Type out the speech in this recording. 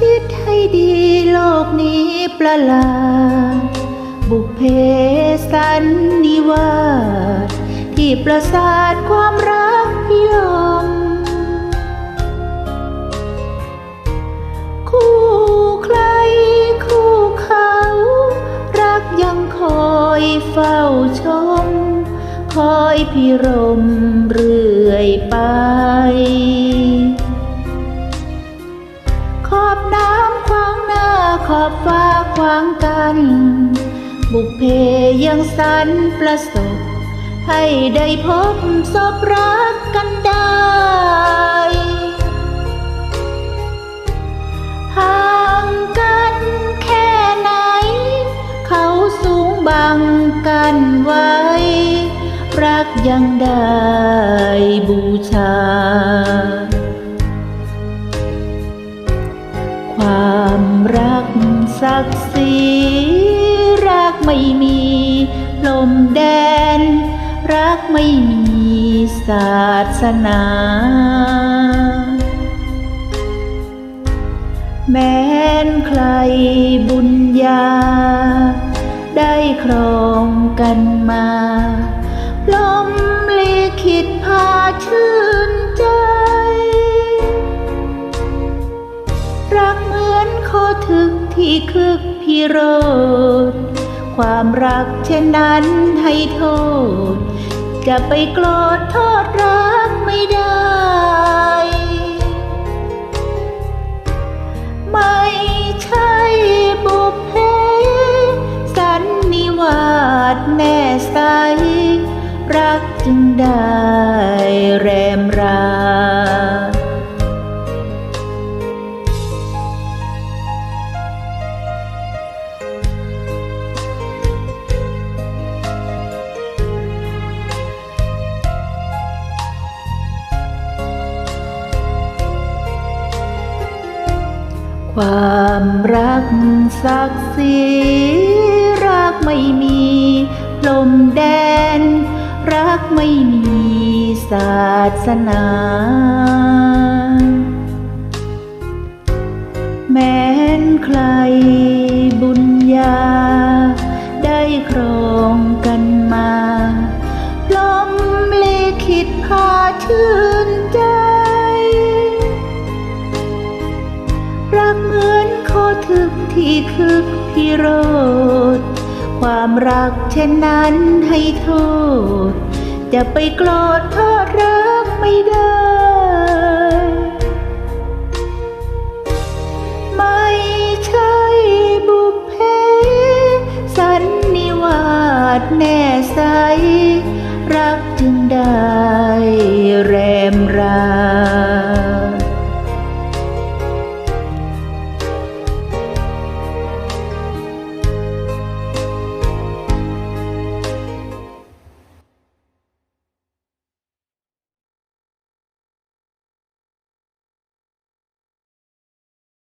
คิดให้ดีโลกนี้ประหลาด บุพเพสันนิวาสที่ประสาทความรักพิลมคู่ใครคู่เขา รักยังคอยเฝ้าชม คอยพิรมเรื่อยไปางกัน บุพเพยังสันประสบ ให้ได้พบศพรักกันได้ ห่างกันแค่ไหน เขาสูงบังกันไว้ รักยังได้บูชา ศักดิ์ศรีรักไม่มีลมแดน รักไม่มีศาสนา แม้นใครบุญญา ได้ครองกันมา เหมือนโคทึกที่คึกพิโรธความรักเช่นนั้นให้โทษ จะไปโกรธโทษรักไม่ได้ ไม่ใช่บุพเพสันนิวาสแน่ใสรักจึงได้แร ความรักศักดิ์ศรีรักไม่มีลมแดน รักไม่มีศาสนา คึกพิโรธ ความรักเช่นนั้นให้โทษ จะไปโกรธโทษรักไม่ได้ ไม่ใช่บุพเพสันนิวาสแน่